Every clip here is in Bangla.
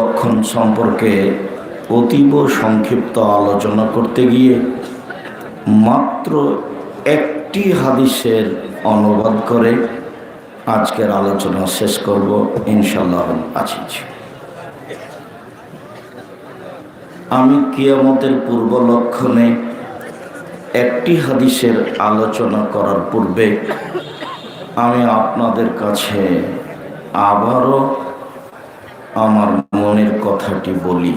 লক্ষণ সম্পর্কে অতীব সংক্ষিপ্ত আলোচনা করতে গিয়ে মাত্র একটি হাদিসের অনুবাদ করে আজকের আলোচনা শেষ করব ইনশাল্লাহ আজিজ আমি কিয়ামতের পূর্ব লক্ষণে একটি হাদিসের আলোচনা করার পূর্বে আমি আপনাদের কাছে আবারও আমার মনের কথাটি বলি।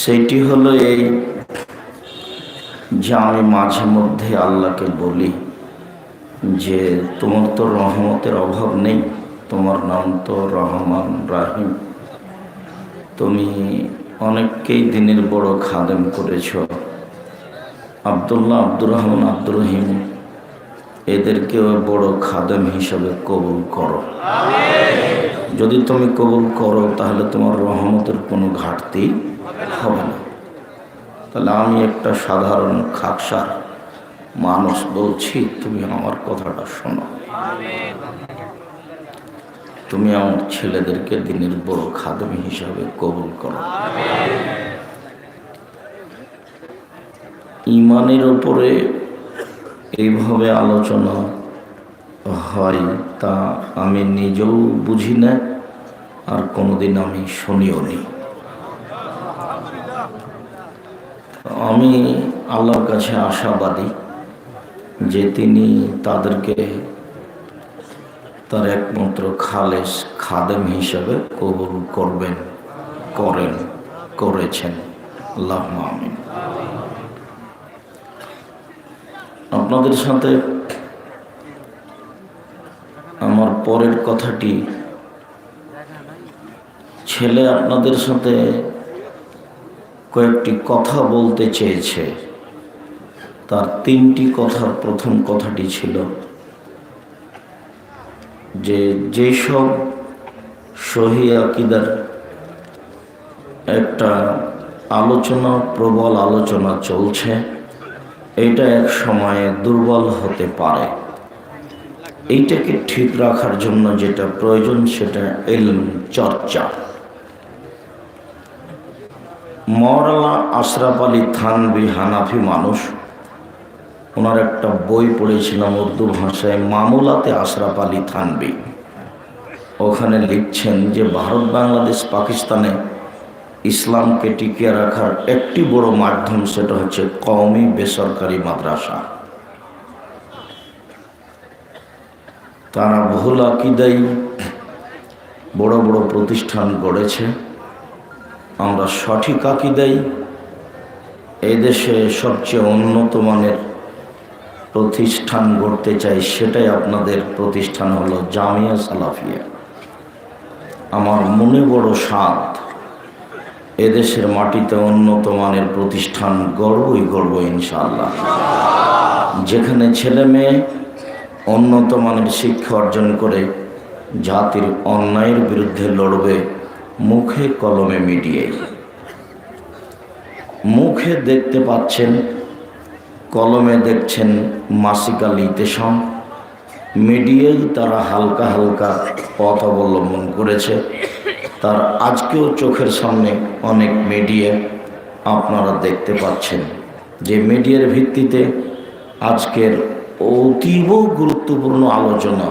সেটি হলো এই যে আমি মাঝে মধ্যে আল্লাহকে বলি যে, তোমার তো রহমতের অভাব নেই, তোমার নাম তো রহমান রাহিম। তুমি অনেককেই দিনের বড় খাদেম করেছ। আবদুল্লাহ আব্দুর রহমান আব্দুর রহিম, এদেরকেও বড় খাদেম হিসাবে কবুল করো। যদি তুমি কবুল করো, তাহলে তোমার রহমতের কোনো ঘাটতি হবে না। তাহলে আমি একটা সাধারণ খাকসার মানুষ বলছি, তুমি আমার কথাটা শোনো। তুমি আমার ছেলেদেরকে দিনের বড় খাদমি হিসাবে কবুল করো। ইমানের ওপরে এইভাবে আলোচনা হয় তা আমি নিজেও বুঝি না আর কোনোদিন আমি শুনিও নি। আমি আল্লাহর কাছে আশাবাদী যে তিনি তাদেরকে তার একমাত্র খালেস খাদেম হিসাবে কবুল করবেন, করেন, করেছেন। আল্লাহ আমিন। আপনাদের সাথে আমার পরের কথাটি। ছেলে আপনাদের সাথে কয়েকটি কথা বলতে চেয়েছে। তার তিনটি কথার প্রথম কথাটি ছিল যে, যেসব সহি আকিদার একটা আলোচনা, প্রবল আলোচনা চলছে, এটা এক সময়ে দুর্বল হতে পারে। এইটাকে ঠিক রাখার জন্য যেটা প্রয়োজন সেটা এলম, চর্চা। মরালা আশরাফ আলী থানবি হানাফি মানুষ, ওনার একটা বই পড়েছিলাম উর্দু ভাষায়, মামুলাতে আশরাফ আলী থানবি ওখানে লিখছেন যে ভারত, বাংলাদেশ, পাকিস্তানে ইসলামকে টিকিয়ে রাখার একটি বড় মাধ্যম সেটা হচ্ছে কওমি বেসরকারি মাদ্রাসা। তারা ভুল আকিদাই বড় বড় প্রতিষ্ঠান গড়েছে। আমরা সঠিক আকিদাই এই দেশে সবচেয়ে উন্নত মানের প্রতিষ্ঠান গড়তে চাই, সেটাই আপনাদের প্রতিষ্ঠান হলো জামিয়া সালাফিয়া। আমার মনে বড় স্বাদ এদেশের মাটিতে উন্নত মানের প্রতিষ্ঠান গর্বই গর্ব ইনশাল্লাহ যেখানে ছেলে মেয়ে উন্নত মানের শিক্ষা অর্জন করে জাতির অন্যায়ের বিরুদ্ধে লড়বে মুখে কলমে মিডিয়ায়। মুখে দেখতে পাচ্ছেন, কলমে দেখছেন মাসিকাল ইতেশম। মিডিয়ায় তারা হালকা হালকা পথ অবলম্বন করেছে। তার আজকেও চোখের সামনে অনেক মিডিয়া আপনারা দেখতে পাচ্ছেন। যে মিডিয়ার ভিত্তিতে আজকের অতীব গুরুত্বপূর্ণ আলোচনা।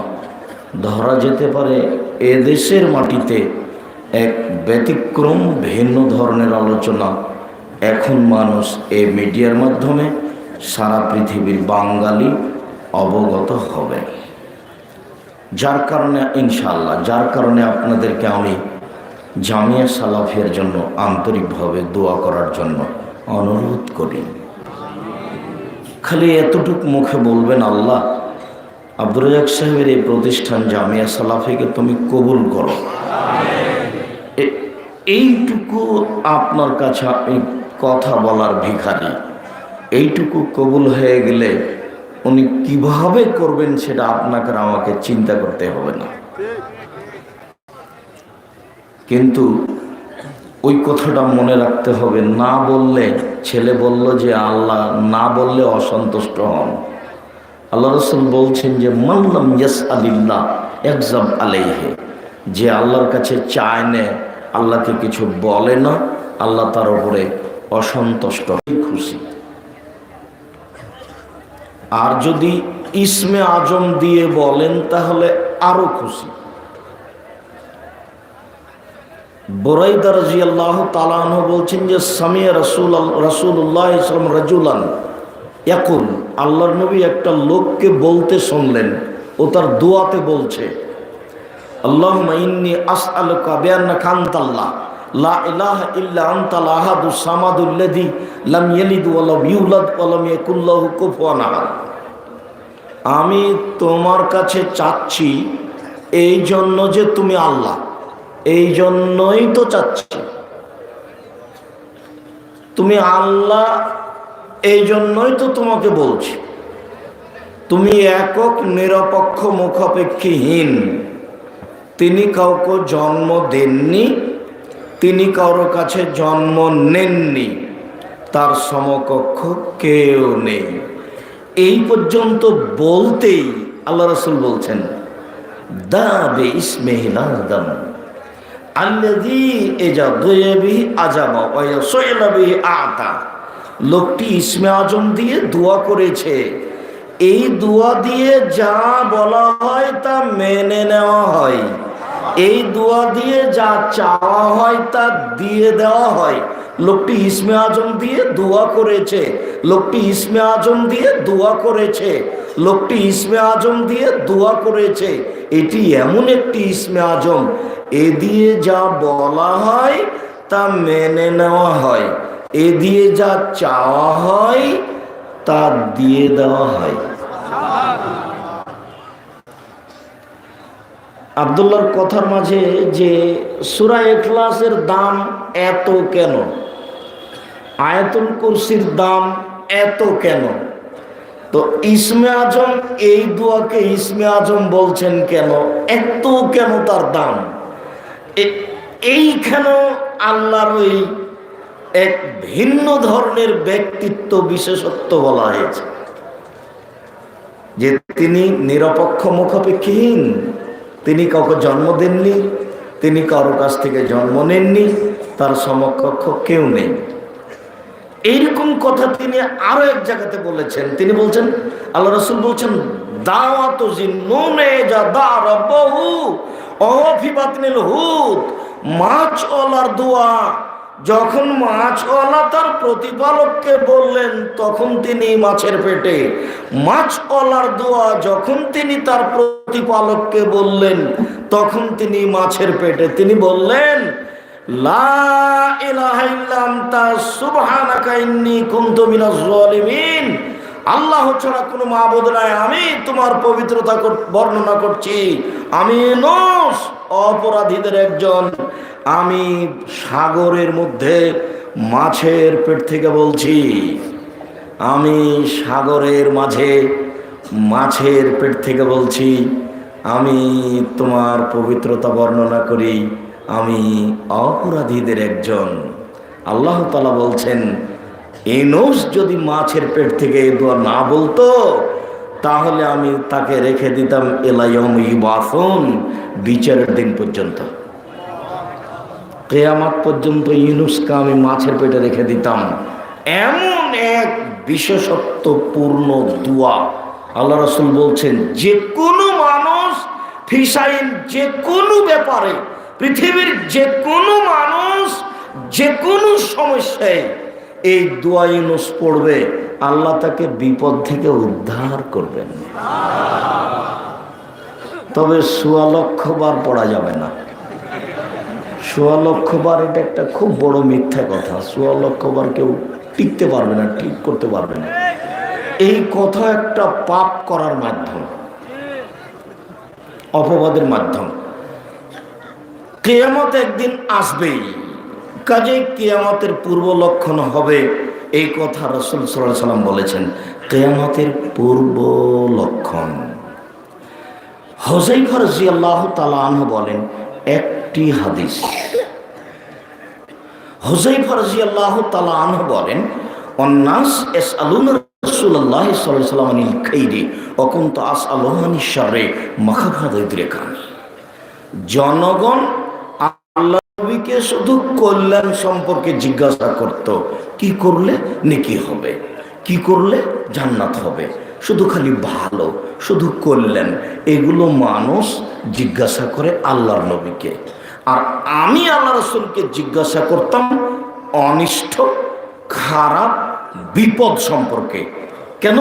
ধরা যেতে পারে এদেশের মাটিতে এক ব্যতিক্রম ভিন্ন ধরনের আলোচনা। এখন মানুষ এই মিডিয়ার মাধ্যমে সারা পৃথিবীর বাঙালি অবগত হবে। যার কারণে ইনশাল্লাহ যার কারণে আপনাদেরকে আমি জামিয়া সালাফিয়ার জন্য আন্তরিকভাবে দোয়া করার জন্য অনুরোধ করি। খালি এতটুক মুখে বলবেন আল্লাহ। আব্দুর রাজাক সাহেবের এই প্রতিষ্ঠান জামিয়া সালাফিকে তুমি কবুল করো। এইটুকু আপনার কাছে আমি কথা বলার ভিখারি। এইটুকু কবুল হয়ে গেলে উনি কীভাবে করবেন সেটা আপনাকে আমাকে চিন্তা করতে হবে না। কিন্তু ওই কথাটা মনে রাখতে হবে, না বললে ছেলে বলল যে আল্লাহ না বললে অসন্তুষ্ট হন। আল্লাহ রসুল বলছেন যে মাল্লাম ইয়াস আলিল্লাহ একজাম আলাইহে। যে আল্লাহর কাছে চায় নে, আল্লাহকে কিছু বলে না, আল্লাহ তার উপরে অসন্তুষ্ট খুশি। আর যদি ইসমে আজম দিয়ে বলেন, তাহলে আরও খুশি। বোরাইদা রাজি আল্লাহ তালাহ বলছেন যে, সামিয়া রসুল রসুল্লাহ ইসলাম রাজুলান এখন আল্লাহর নবী একটা লোককে বলতে শুনলেন, ও তার দোয়াতে বলছে আল্লাহ ইন্নি আস আল কাবিয়ান্না খান্তাল্লাহ লা ইলাহা ইল্লা আনতাল আহাদু সামাদুল্লাযী লাম ইয়ালিদ ওয়া ইউলাদ ওয়া লাম ইয়াকুল আমি তোমার কাছে চাচ্ছি, এই জন্য যে তুমি আল্লাহ এই জন্যই তো চাচ্ছি। তুমি আল্লাহ এই জন্যই তো তোমাকে বলছি। তুমি একক, নিরপেক্ষ, মুখাপেক্ষীহীন। তিনি কাউকে জন্ম দেননি, তিনি কারও কাছে জন্ম নেননি, তার সমকক্ষ কেউ নেই। এই পর্যন্ত বলতেই আল্লাহ রসুল বলছেন দা বে আল্লাদি এজা লোকটি ইসমে আজম দিয়ে দোয়া করেছে। এই দোয়া দিয়ে যা বলা হয় তা মেনে নেওয়া হয়। এই দোয়া দিয়ে যা চাওয়া হয় তা দিয়ে দেওয়া হয়। লোকটি ইসমে আজম দিয়ে দোয়া করেছে। লোকটি ইসমে আজম দিয়ে দোয়া করেছে। লোকটি ইসমে আজম দিয়ে দোয়া করেছে। এটি এমন একটি ইসমে আজম। এ দিয়ে যা বলা হয় তা মেনে নেওয়া হয়। এ দিয়ে যা চাওয়া হয় তা দিয়ে দেওয়া হয়। আবদুল্লার কথার মাঝে যে সুরা এখলাসের দাম এত কেন? আয়াতুল কুরসির দাম এত কেন? তো ইসমে আজম এই দোয়াকে ইসমে আজম বলছেন কেন? এত কেন তার দাম? এইখানে আল্লাহর ওই এক ভিন্ন ধরনের ব্যক্তিত্ব বিশেষত্ব বলা হয়েছে? যে তিনি নিরপেক্ষ মুখাপেক্ষীহীন তিনি কাউকে জন্ম দেননি, তিনি কারও কাছ থেকে জন্ম নেননি, তার সমকক্ষ কেউ নেই। এইরকম কথা তিনি আরও এক জায়গাতে বলেছেন। তিনি বলছেন, আল্লাহ রসুল বলছেন, দাওয়াত মাছ ওলার দোয়া। যখন মাছওয়ালা তার প্রতিপালককে বললেন, তখন তিনি মাছের পেটে। মাছওয়ালার দোয়া যখন তিনি তার প্রতিপালককে বললেন, তখন তিনি মাছের পেটে। তিনি বললেন আল্লাহ ছাড়া কোনো মাবুদ নাই। আমি তোমার পবিত্রতা বর্ণনা করছি। আমি নোস, অপরাধীদের একজন। আমি সাগরের মধ্যে মাছের পেট থেকে বলছি, আমি সাগরের মাঝে মাছের পেট থেকে বলছি, আমি তোমার পবিত্রতা বর্ণনা করি, আমি অপরাধীদের একজন। আল্লাহ তালা বলছেন এনোস যদি মাছের পেট থেকে এই দোয়া না বলতো, তাহলে আমি তাকে রেখে দিতাম এলাইম ইবাসন বিচারের দিন পর্যন্ত। কেয়ামাত পর্যন্ত ইউনুসকে আমি মাছের পেটে রেখে দিতাম। এমন এক বিশেষত্বপূর্ণ দোয়া আল্লাহ রসুল বলছেন যে কোনো মানুষ ফিসাইন যে কোনো ব্যাপারে পৃথিবীর যে কোনো মানুষ যে কোনো সমস্যায় এই দোয়া ইউনুস পড়বে আল্লাহ তাকে বিপদ থেকে উদ্ধার করবেন। তবে সোয়া লক্ষ বার পড়া যাবে না। সোয়া লক্ষ বার এটা একটা খুব বড় মিথ্যা কথা। সোয়া লক্ষ বার কেউ টিকতে পারবে না, ঠিক করতে পারবে না। এই কথা একটা পাপ করার মাধ্যম, অপবাদের মাধ্যম। কেয়ামত একদিন আসবেই। কাজে কেয়ামতের পূর্ব লক্ষণ হবে এই কথা রসুল সাল্লাহ সাল্লাম বলেছেন। কেয়ামতের পূর্ব লক্ষণ। হজাইফার জিয়াল্লাহ তালাহ বলেন, একটি হাদিস। হজাইফার জিয়াল্লাহ তালাহ বলেন, অন্নাস এস আলুন জনগণ আল্লাহ শুধু কল্যাণ সম্পর্কে জিজ্ঞাসা করত, কি করলে নেকি হবে? কি করলে জান্নাত হবে? শুধু খালি ভালো, শুধু কল্যাণ এগুলো মানুষ জিজ্ঞাসা করে আল্লাহর নবীকে। আর আমি আল্লাহ রসুলকে জিজ্ঞাসা করতাম, অনিষ্ট, খারাপ, বিপদ সম্পর্কে। কেন?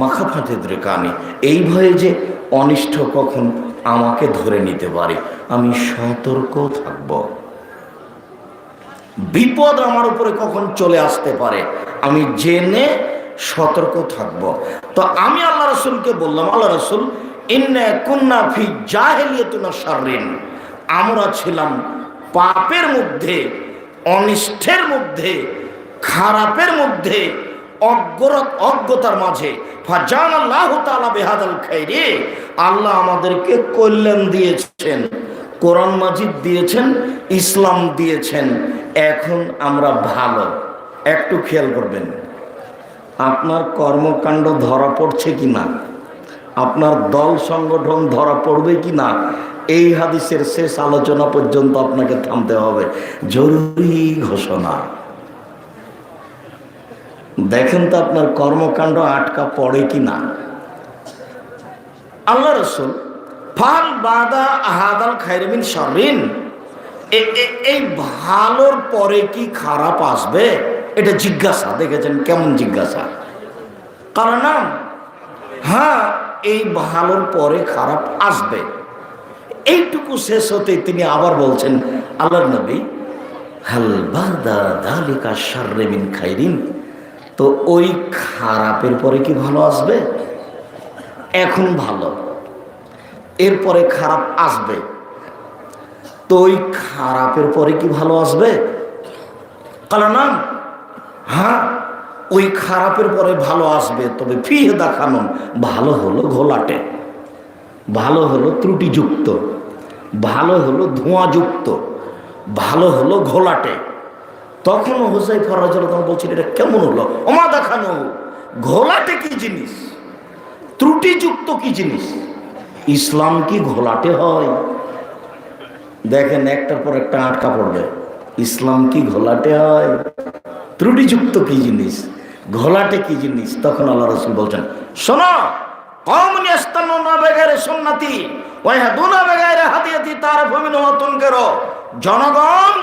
মাখা ফাঁতে কানি। এই ভয়ে যে অনিষ্ট কখন আমাকে ধরে নিতে পারে, আমি সতর্ক থাকব। বিপদ আমার উপরে কখন চলে আসতে পারে, আমি জেনে সতর্ক থাকব। তো আমি আল্লাহ রসুলকে বললাম, আল্লাহ রসুল, ইন্না কুন্না ফি জাহেলিয়াতুনা শাররিন। আমরা ছিলাম পাপের মধ্যে, অনিষ্টের মধ্যে, খারাপের মধ্যে অজ্ঞরত অজ্ঞতার মাঝে। খাইরে। আল্লাহ আমাদেরকে কল্যাণ দিয়েছেন, কোরআন মাজিদ দিয়েছেন, ইসলাম দিয়েছেন। এখন আমরা ভালো। একটু খেয়াল করবেন, আপনার কর্মকাণ্ড ধরা পড়ছে কি না আপনার দল সংগঠন ধরা পড়বে কি না এই হাদিসের শেষ আলোচনা পর্যন্ত আপনাকে থামতে হবে। জরুরি ঘোষণা। দেখেন তো আপনার কর্মকাণ্ড আটকা পড়ে কি না আল্লাহ রসুল, ফাল বাদা আহাদাল খাইরমিন সরিন এই ভালোর পরে কি খারাপ আসবে? এটা জিজ্ঞাসা, দেখেছেন কেমন জিজ্ঞাসা? কারণ হ্যাঁ এই ভালোর পরে খারাপ আসবে। এইটুকু শেষ হতে তিনি আবার বলছেন আল্লাহ নবী, হাল বাদা দালিকা শাররেমিন খাইরিন? তো ওই খারাপের পরে কি ভালো আসবে? এখন ভালো। এরপরে খারাপ আসবে। তো ওই খারাপের পরে কি ভালো আসবে? কালা না হ্যাঁ ওই খারাপের পরে ভালো আসবে। তবে ফিহে দেখানো ভালো হলো ঘোলাটে। ভালো হলো ত্রুটিযুক্ত, ভালো হলো ধোঁয়াযুক্ত, ভালো হলো ঘোলাটে। তখন হোসাই ফরাজ তখন বলছেন, এটা কেমন হলো? অমা দেখানো ঘোলাটে কি জিনিস? ত্রুটিযুক্ত কি জিনিস? ইসলাম কি ঘোলাটে হয়? দেখেন, একটার পর একটা আটকা পড়বে। ইসলাম কি ঘোলাটে হয়? ত্রুটিযুক্ত কি জিনিস? ঘোলাটে কি জিনিস? তখন আল্লাহ রসুল বলছেন, শোনো বেগারে তার জনগণ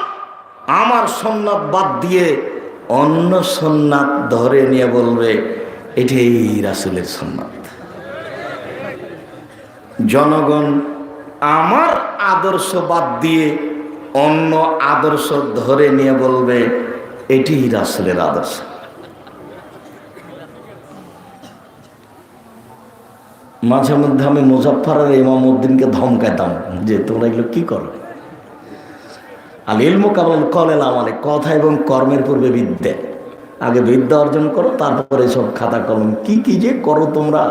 আমার সন্ন্যাত বাদ দিয়ে অন্য সন্ন্যাত ধরে নিয়ে বলবে, এটাই রাসুলের সন্ন্যাত জনগণ আমার আদর্শ বাদ দিয়ে অন্য আদর্শ ধরে নিয়ে বলবে এটি রাসুলের আদর্শ। মাঝে মধ্যে আমি মুজাফারের ইমাম উদ্দিনকে ধমকাইতাম যে, তোমরা এগুলো কি করো? আল ইলমু কাবল কলেল আমালে, কথা এবং কর্মের পূর্বে বিদ্যে। আগে বিদ্যা অর্জন করো, তারপরে সব খাতা কলম। কি কি যে করো তোমরা?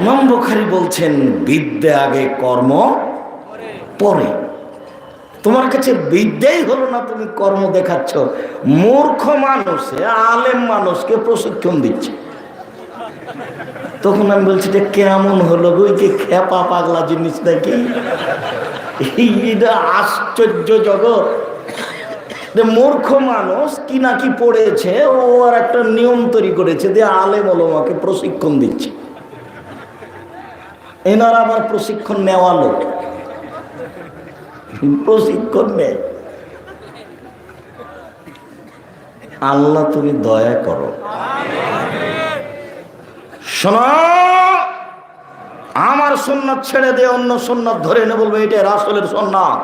ইমাম বুখারি বলছেন, বিদ্যা আগে কর্ম, পরে। তোমার কাছে বিদ্যাই হলো না তুমি কর্ম দেখাচ্ছ। মূর্খ মানুষে আলেম মানুষকে প্রশিক্ষণ দিচ্ছে। তখন আমি বলছি যে কেমন হলো ওই যে খেপা পাগলা জিনিস নাকি? এইটা আশ্চর্য জগৎ। মূর্খ মানুষ কি নাকি পড়েছে, ও আর একটা নিয়ম তৈরি করেছে যে আলেম ওলমাকে প্রশিক্ষণ দিচ্ছে। এনারা আবার প্রশিক্ষণ নেওয়া লোক। প্রশিক্ষণ নেয় আল্লাহ তুমি দয়া করো। শোনো, আমার সন্ন্যত ছেড়ে দিয়ে অন্য সন্ন্যত ধরে এনে বলবে এটা রাসলের সন্ন্যত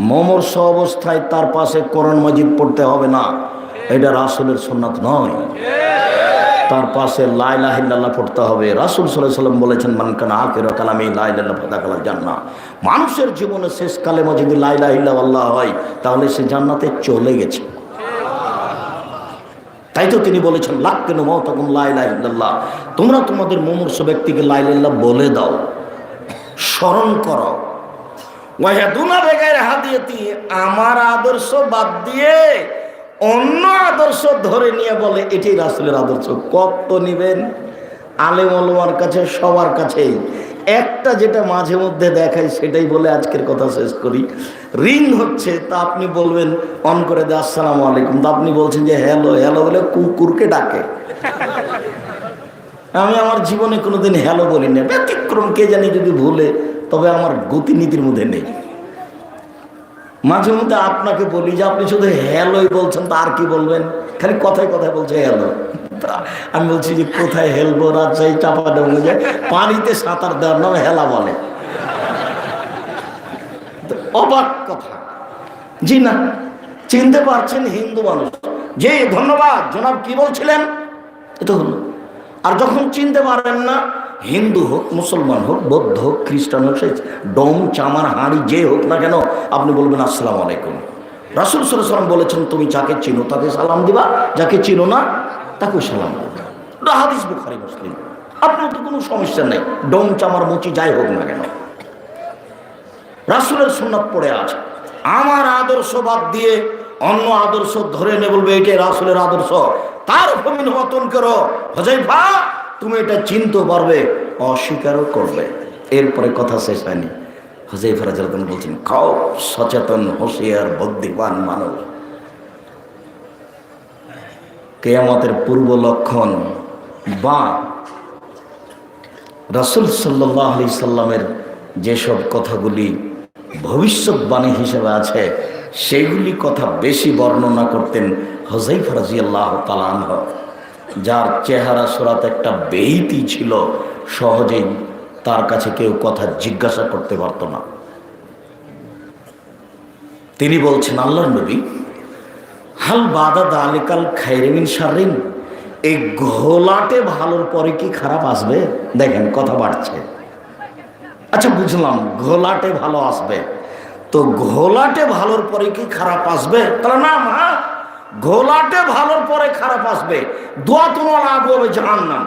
মমর্ষ অবস্থায় তার পাশে করণ মজিদ পড়তে হবে না। এটা রাসুলের সন্ন্যত নয়। তার পাশে লাইলাহিল্লাহ পড়তে হবে। রাসুল সাল্লাহ সাল্লাম বলেছেন মানকান আখের কালামে লাইলাল্লাহ ফাদা কালা জান্না মানুষের জীবনে শেষ কালেমা যদি লাইলাহিল্লাহ আল্লাহ হয়, তাহলে সে জান্নাতে চলে গেছে। তাই তো তিনি বলেছেন লাখ কেন মতকুম লাইলাহিল্লাহ তোমরা তোমাদের মুমূর্ষ ব্যক্তিকে লাইলাল্লাহ বলে দাও। স্মরণ করো। বেগায় হাদিয়াতি, আমার আদর্শ বাদ দিয়ে অন্য আদর্শ ধরে নিয়ে বলে এটি রাসুলের আদর্শ। কত নিবেন? আলেম অলমার কাছে, সবার কাছেই একটা যেটা মাঝে মধ্যে দেখায় সেটাই বলে আজকের কথা শেষ করি। রিং হচ্ছে, তা আপনি বলবেন, অন করে দে, আসসালামু আলাইকুম। তা আপনি বলছেন যে, হ্যালো হ্যালো বলে কুকুরকে ডাকে। আমি আমার জীবনে কোনোদিন হ্যালো বলি না ব্যতিক্রম, কে জানি যদি ভুলে, তবে আমার গতিনীতির মধ্যে নেই। মাঝে মধ্যে আপনাকে বলি যে, আপনি শুধু হ্যালোই বলছেন তা আর কি বলবেন? খালি কথায় কথায় বলছে, হ্যালো। আমি বলছি যে, কোথায় হেলবো? রাজশাহী চাপা ডেমে যায়। পানিতে সাঁতার দেওয়ার নাম হেলা বলে। অবাক কথা। জি না, চিনতে পারছেন হিন্দু মানুষ। যে ধন্যবাদ। জনাব কি বলছিলেন? এটা হলো। আর যখন চিনতে পারেন না হিন্দু হোক, মুসলমান হোক, বৌদ্ধ হোক, খ্রিস্টান হোক সে ডম চামার, হাঁড়ি, যে হোক না কেন, আপনি বলবেন, আসসালামু আলাইকুম। রাসুল সাল্লাম বলেছেন, তুমি যাকে চিনো, তাকে সালাম দিবা, যাকে চিনো না তাকে সালাম দিবা হাদিস বুখারি, মুসলিম। আপনার তো কোনো সমস্যা নেই ডম চামার, মুচি, যাই হোক না কেন। রাসুলের সুন্নাত পড়ে আছে আমার আদর্শ বাদ দিয়ে অন্য আদর্শ ধরে নে বলবে, এটাই রাসুলের আদর্শ। তার ভূমি পতন করো হজাইফা তুমি এটা চিনতে পারবে, অস্বীকারও করবে। এরপরে কথা শেষ হয়নি। হজাইফা বলছেন, খাও, সচেতন বুদ্ধিমান মানুষ। কেয়ামতের পূর্ব লক্ষণ বা সাল্লামের যেসব কথাগুলি ভবিষ্যৎবাণী হিসেবে আছে, সেগুলি কথা বেশি বর্ণনা করতেন হজাই ফরাজি আল্লাহ তালাহ যার চেহারা সুরাত একটা বেইতি ছিল, সহজেই তার কাছে কেউ কথা জিজ্ঞাসা করতে পারত না। তিনি বলছেন, আল্লাহ নবী, হাল বাদা দালিকাল খাইরেমিন সারিন এই ঘোলাটে ভালোর পরে কি খারাপ আসবে? দেখেন, কথা বাড়ছে। আচ্ছা বুঝলাম, ঘোলাটে ভালো আসবে। তো ঘোলাটে ভালোর পরে কি খারাপ আসবে? তাহলে না মা ঘোলাটে ভালোর পরে খারাপ আসবে। দোয়া তোমার লাভ হবে জাহান নাম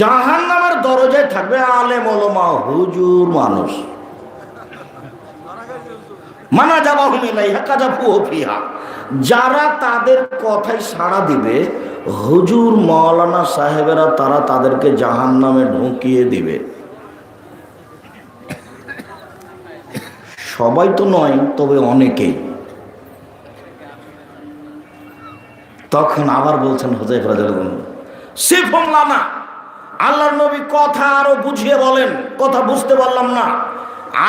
জাহান নামের দরজায় থাকবে আলে মলমা হুজুর মানুষ। মানা যাবা হুমিলাই কাজা যারা তাদের কথায় সাড়া দিবে, হুজুর মৌলানা সাহেবেরা তারা তাদেরকে জাহান নামে ঢুকিয়ে দিবে। সবাই তো নয়, তবে অনেকেই। তখন আবার বলছেন হোজাইফ রাজন সিফলানা আল্লাহর নবী কথা আরও বুঝিয়ে বলেন, কথা বুঝতে পারলাম না।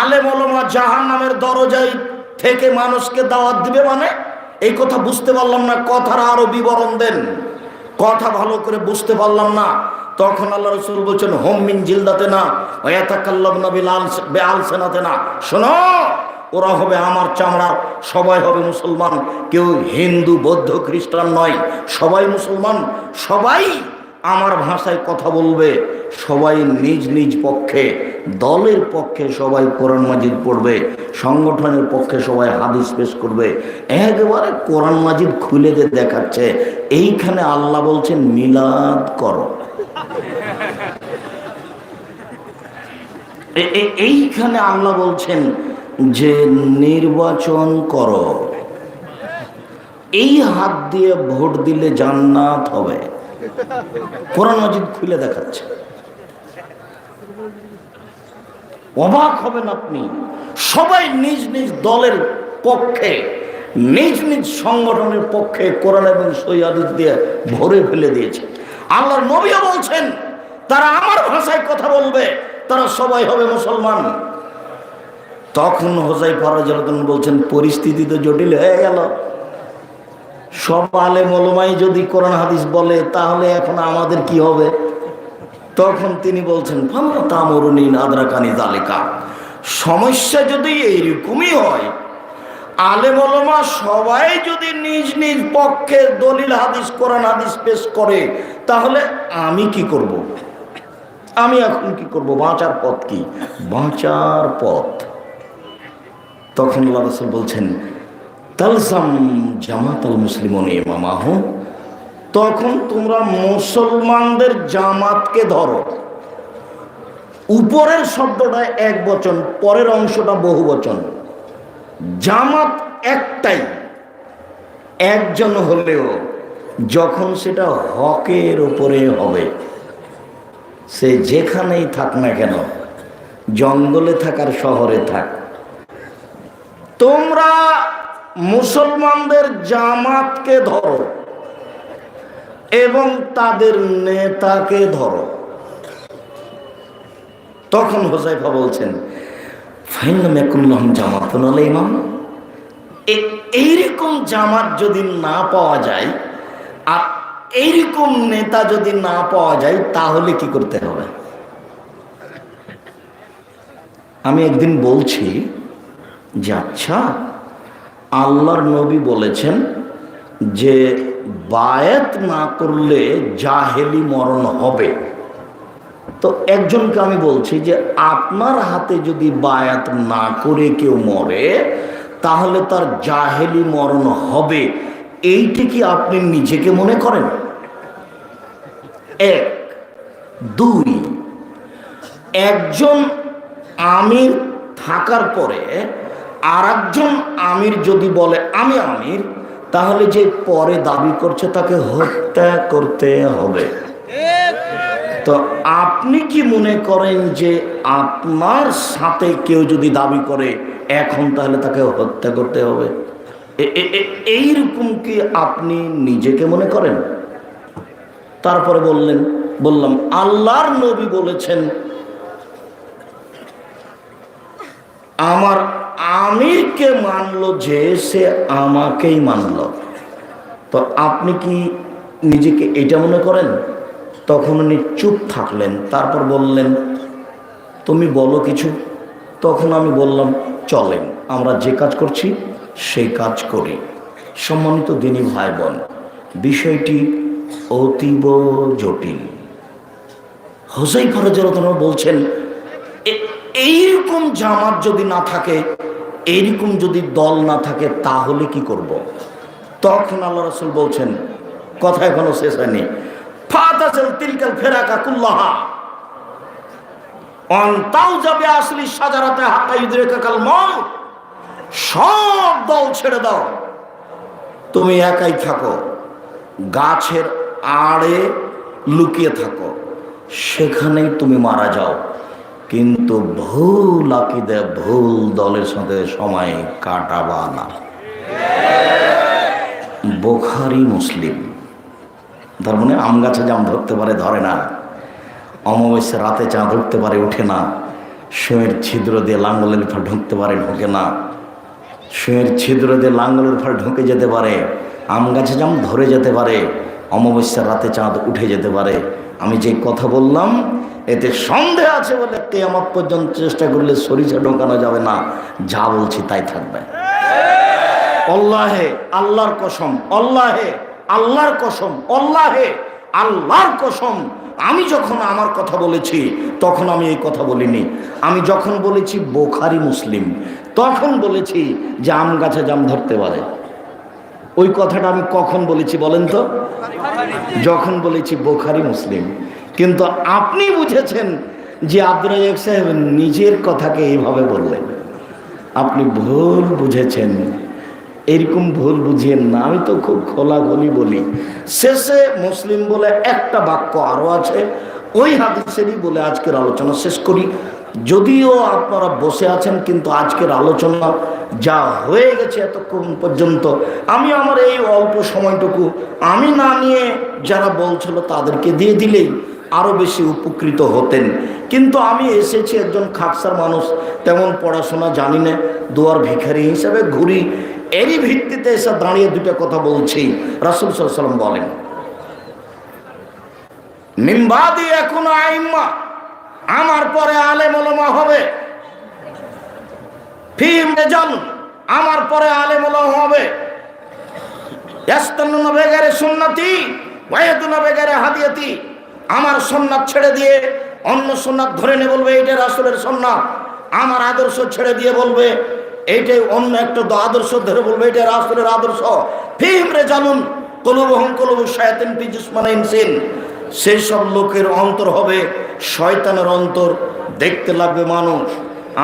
আলেম ওলমা জাহান নামের দরজায় থেকে মানুষকে দাওয়াত দিবে মানে? এই কথা বুঝতে পারলাম না, কথার আরও বিবরণ দেন। কথা ভালো করে বুঝতে পারলাম না। তখন আল্লাহ রসুল বলছেন, হোম মিন জিলদাতে না ওয়াতাকাল্লাম নবী লাল বেআল সেনাতে না। শোনো ওরা হবে আমার চামড়ার সবাই হবে মুসলমান। কেউ হিন্দু, বৌদ্ধ, খ্রিস্টান নয়। সবাই মুসলমান, সবাই আমার ভাষায় কথা বলবে। সবাই নিজ নিজ পক্ষে, দলের পক্ষে সবাই কোরআন মাজিদ পড়বে, সংগঠনের পক্ষে সবাই হাদিস পেশ করবে। একেবারে কোরআন মাজিদ খুলে দিয়ে দেখাচ্ছে, এইখানে আল্লাহ বলছেন, মিলাদ করো। এইখানে আল্লাহ বলছেন যে নির্বাচন করো, এই হাত দিয়ে ভোট দিলে জান্নাত হবে। কোরআন মাজিদ খুলে দেখাচ্ছে। অবাক হবেন আপনি। সবাই নিজ নিজ দলের পক্ষে, নিজ নিজ সংগঠনের পক্ষে কোরআন এবং সৈয়াদিস দিয়ে ভরে ফেলে দিয়েছে। আল্লাহর নবীও বলছেন, তারা আমার ভাষায় কথা বলবে, তারা সবাই হবে মুসলমান। তখন হোসাই ফরাজন বলছেন, পরিস্থিতি তো জটিল হয়ে গেল। সব আলে মলমাই যদি কোরআন, হাদিস বলে, তাহলে এখন আমাদের কি হবে? তখন তিনি বলছেন আদ্রাকানি জালেকা সমস্যা যদি এইরকমই হয় আলেম ওলামা সবাই যদি নিজ নিজ পক্ষে দলিল, হাদিস, কোরআন, হাদিস পেশ করে, তাহলে আমি কি করব। আমি এখন কি করব? বাঁচার পথ কি? বাঁচার পথ তখন আল্লাহ রসুল বলছেন, তালসাম জামাত আল মুসলিমন ইমামাহ। তখন তোমরা মুসলমানদের জামাতকে ধরো। উপরের শব্দটা এক বচন, পরের অংশটা বহু বচন। জামাত একটাই, একজন হলেও যখন সেটা হকের উপরে হবে, সে যেখানেই থাক না কেন, জঙ্গলে থাকার শহরে থাক তোমরা মুসলমানদের জামাতকে ধরো এবং তাদের নেতাকে ধরো। তখন হোসাইফা বলছেন জামাত এইরকম জামাত যদি না পাওয়া যায়, আর এইরকম নেতা যদি না পাওয়া যায়, তাহলে কি করতে হবে? আমি একদিন বলছি যে আচ্ছা আল্লাহর নবী বলেছেন যে বায়াত না করলে জাহেলি মরণ হবে। তো একজনকে আমি বলছি যে আপনার হাতে যদি বায়াত না করে কেউ মরে, তাহলে তার জাহেলি মরণ হবে। এইটি কি আপনি নিজেকে মনে করেন? এক। দুই। একজন আমির থাকার পরে আর একজন আমির যদি বলে, আমি আমির তাহলে যে পরে দাবি করছে তাকে হত্যা করতে হবে। তো আপনি কি মনে করেন যে আপনার সাথে কেউ যদি দাবি করে, এখন তাহলে তাকে হত্যা করতে হবে? এইরকম কি আপনি নিজেকে মনে করেন? তারপরে বললেন, বললাম, আল্লাহর নবী বলেছেন, আমার আমিরকে মানলো যে সে আমাকেই মানল। তো আপনি কি নিজেকে এটা মনে করেন? তখন উনি চুপ থাকলেন, তারপর বললেন, তুমি বলো কিছু। তখন আমি বললাম, চলেন, আমরা যে কাজ করছি, সেই কাজ করি। সম্মানিত দিনী ভাই বোন বিষয়টি অতীব জটিল। হোসাই ফরজরতন বলছেন এইরকম জামাত যদি না থাকে এইরকম যদি দল না থাকে, তাহলে কি করব। তখন আল্লাহ রসুল বলছেন, কথা এখনও শেষ হয়নি। যাবে আসলি সব ছেড়ে দাও। তুমি একাই থাকো। গাছের আড়ে লুকিয়ে থাকো। সেখানেই তুমি মারা যাও। কিন্তু ভুল আকিদে, ভুল দলের সাথে সময় কাটাবা না। বোখারি মুসলিম। তার মানে আম গাছে জাম ধরতে পারে, ধরে না। অমাবস্যা রাতে চা ধরতে পারে, ওঠে না। শুয়ের ছিদ্র দিয়ে লাঙ্গলের ফল ঢুকতে পারে, ঢোকে না। শুয়ের ছিদ্র দিয়ে লাঙ্গলের ফল ঢুকে যেতে পারে, আম গাছে জাম ধরে যেতে পারে, অমাবস্যার রাতে চাঁদ উঠে যেতে পারে। আমি যে কথা বললাম এতে সন্দেহ আছে বলে কেয়ামত পর্যন্ত চেষ্টা করলে সরিষা ঢোকানো যাবে না। যা বলছি তাই থাকবে। অল্লাহে আল্লাহর কসম অল্লাহে আল্লাহর কসম অল্লাহে আল্লাহর কসম। আমি যখন আমার কথা বলেছি, তখন আমি এই কথা বলিনি। আমি যখন বলেছি বোখারি মুসলিম, তখন বলেছি যে আম গাছে জাম ধরতে পারে। ওই কথাটা আমি কখন বলেছি বলেন তো? যখন বলেছি বোখারি মুসলিম কিন্তু আপনি বুঝেছেন যে আব্দুল রাজাক সাহেব নিজের কথাকে এইভাবে বললেন। আপনি ভুল বুঝেছেন। এরকম ভুল বুঝিয়েন না, আমি তো খুব খোলাখলি বলি। শেষে মুসলিম বলে একটা বাক্য আরও আছে, ওই হাদিসেরই বলে আজকের আলোচনা শেষ করি। যদিও আপনারা বসে আছেন, কিন্তু আজকের আলোচনা যা হয়ে গেছে এতক্ষণ পর্যন্ত, আমি আমার এই অল্প সময়টুকু, আমি না নিয়ে যারা বলছিল তাদেরকে দিয়ে দিলেই আরও বেশি উপকৃত হতেন। কিন্তু আমি এসেছি একজন খাকসার মানুষ, তেমন পড়াশোনা জানি না, দুয়ার ভিখারি হিসাবে ঘুরি। এরই ভিত্তিতে এসে দাঁড়িয়ে দুটো কথা বলছি। রাসুল সাল্লাম বলেন, নিম্বাদি এখন আইম্মা, আমার পরে আলেম ওলমা হবে। ফিম আমার পরে আলেম ওলমা হবে। সুন্নতি বেগারে হাদিয়াতি। আমার সুন্নাত ছেড়ে দিয়ে অন্য সুন্নাত ধরে নে বলবে এইটা রাসূলের সুন্নাত আমার আদর্শ ছেড়ে দিয়ে বলবে, এইটাই অন্য একটা আদর্শ ধরে বলবে এটা রাসূলের আদর্শ। ফিম রে জানুন কলুবহম কলুবু শায়াতিন ফি জিসমানা ইনসিন। সেই সব লোকের অন্তর হবে শয়তানের অন্তর। দেখতে লাগবে মানুষ,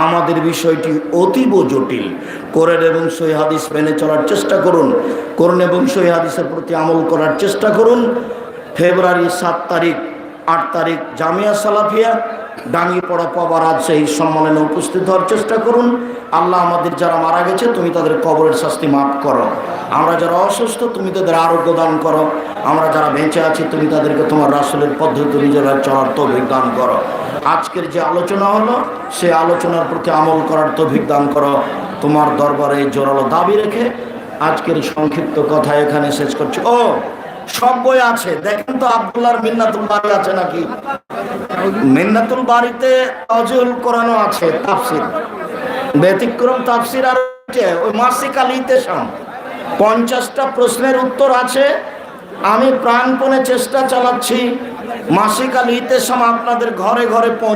আমাদের বিষয়টি অতীব জটিল। কোরআন এবং সহি হাদিস মেনে চলার চেষ্টা করুন। কোরআন এবং সহি হাদিসের প্রতি আমল করার চেষ্টা করুন। ফেব্রুয়ারি সাত তারিখ আট তারিখ জামিয়া সালাফিয়া ডাঙ্গিপড়া পাবার আজ সেই সম্মেলনে উপস্থিত হওয়ার চেষ্টা করুন। আল্লাহ আমাদের যারা মারা গেছে, তুমি তাদের কবরের শাস্তি মাফ করো। আমরা যারা অসুস্থ, তুমি তাদের আরোগ্য দান করো। আমরা যারা বেঁচে আছি, তুমি তাদেরকে তোমার রাসুলের পদ্ধতি নিজেরা চলার তৌফিক দান করো। আজকের যে আলোচনা হলো সে আলোচনার প্রতি আমল করার তৌফিক দান করো। তোমার দরবারে জোরালো দাবি রেখে আজকের সংক্ষিপ্ত কথা এখানে শেষ করছি। ও সব বই আছে। দেখেন তো আব্দুল্লাহর মিন্নাতুল বাড়ি আছে নাকি? মিন্নাতুল বাড়িতে অজুল কোরআনও আছে, তাফসির। ব্যতিক্রম তাফসির আর ওই মাসিক আল ইতেসাম। পঞ্চাশটা প্রশ্নের উত্তর আছে। আমি প্রাণপণে চেষ্টা চালাচ্ছি। মাসিক আল ইতেসাম আপনাদের ঘরে ঘরে পৌঁছ